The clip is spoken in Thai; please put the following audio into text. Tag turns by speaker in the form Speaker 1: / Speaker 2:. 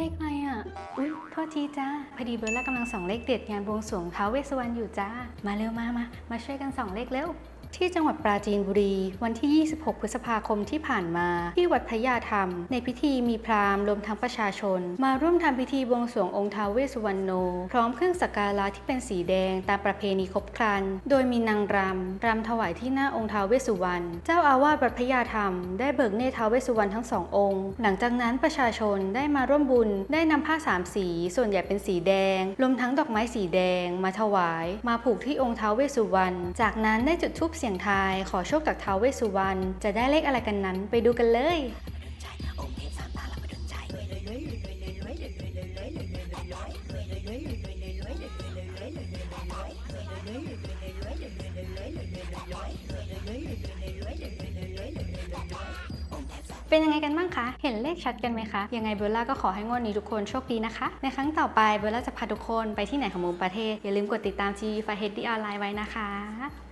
Speaker 1: เลขอะไรอะ อุ้ยโทษทีจ้า พอดีเบลล่ากำลังส่องเลขเด็ดงานบวงสรวงท้าวเวสสวรรณอยู่จ้า มาเร็วมามา มาช่วยกันส่องเลขเร็ว ที่จังหวัดปราจีนบุรี วันที่ 26 พฤษภาคมที่ผ่านมา ที่วัดพระยาธรรม ในพิธีมีพราหมณ์รวมทั้งประชาชน มาร่วมทำพิธีบวงสรวงองค์ท้าวเวสสุวรรณโน พร้อมเครื่องสักการะที่เป็นสีแดงตามประเพณีครบครัน โดยมีนางรำรำถวายที่หน้าองค์ท้าวเวสสุวรรณเจ้าอาวาสวัดพระยาธรรม ได้เบิกเนตรท้าวเวสสุวรรณทั้งสององค์ หลังจากนั้นประชาชนได้มาร่วมบุญได้นำผ้าสามสี ส่วนใหญ่เป็นสีแดงรวมทั้งดอกไม้สีแดง มาถวาย มาผูกที่องค์ท้าวเวสสุวรรณจากนั้นได้จุดธูปเสียงทาย ขอโชคจากท้าวเวสสุวรรณจะได้เลขอะไรกันนั้นไปดูกันเลยเป็นยังไงกันบ้างคะ เห็นเลขชัดกันไหมคะ ยังไงเบลล่าก็ขอให้งวดนี้ทุกคนโชคดีนะคะ ในครั้งต่อไปเบลล่าจะพาทุกคนไปที่ไหนของมุมประเทศ อย่าลืมกดติดตาม g ี f เฮดดี้ออนไลน์ไว้นะคะ